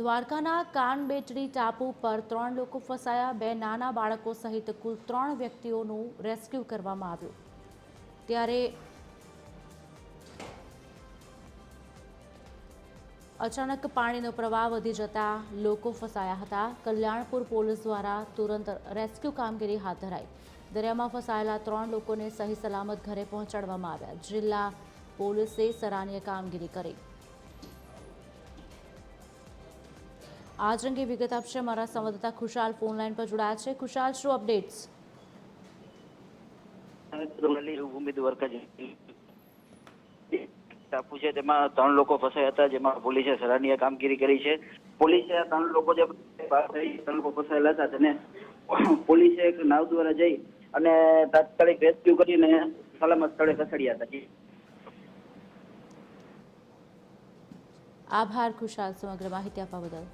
દ્વારકાના કાનબેટડી ટાપુ પર ત્રણ લોકો ફસાયા, બે નાના બાળકો સહિત કુલ ત્રણ વ્યક્તિઓનું રેસ્ક્યુ કરવામાં આવ્યું. ત્યારે અચાનક પાણીનો પ્રવાહ વધી જતા લોકો ફસાયા હતા. કલ્યાણપુર પોલીસ દ્વારા તુરંત રેસ્ક્યુ કામગીરી હાથ ધરાઈ. દરિયામાં ફસાયેલા ત્રણ લોકોને સહી સલામત ઘરે પહોંચાડવામાં આવ્યા. જિલ્લા પોલીસે સરાહનીય કામગીરી કરી. આજ અંગે વિગત આપશે અમારા સંવાદદાતા ખુશાલ ફોન લાઈન પર જોડાયા છે. ખુશાલ શું અપડેટ્સ? ઉમેદવાર ટાપુ છે તેમાં ત્રણ લોકો ફસાયા હતા જેમાં પોલીસે સરાહનીય કામગીરી કરી છે. પોલીસે આ ત્રણ લોકો જે ત્રણ લોકો ફસાયેલા હતા. તેને પોલીસે એક નાવ દ્વારા જઈ અને તાત્કાલિક રેસ્ક્યુ કરીને સલામત સ્થળે ખસેડ્યા હતા. આભાર ખુશાલ. સમગ્ર માહિતી આપવા બદલ.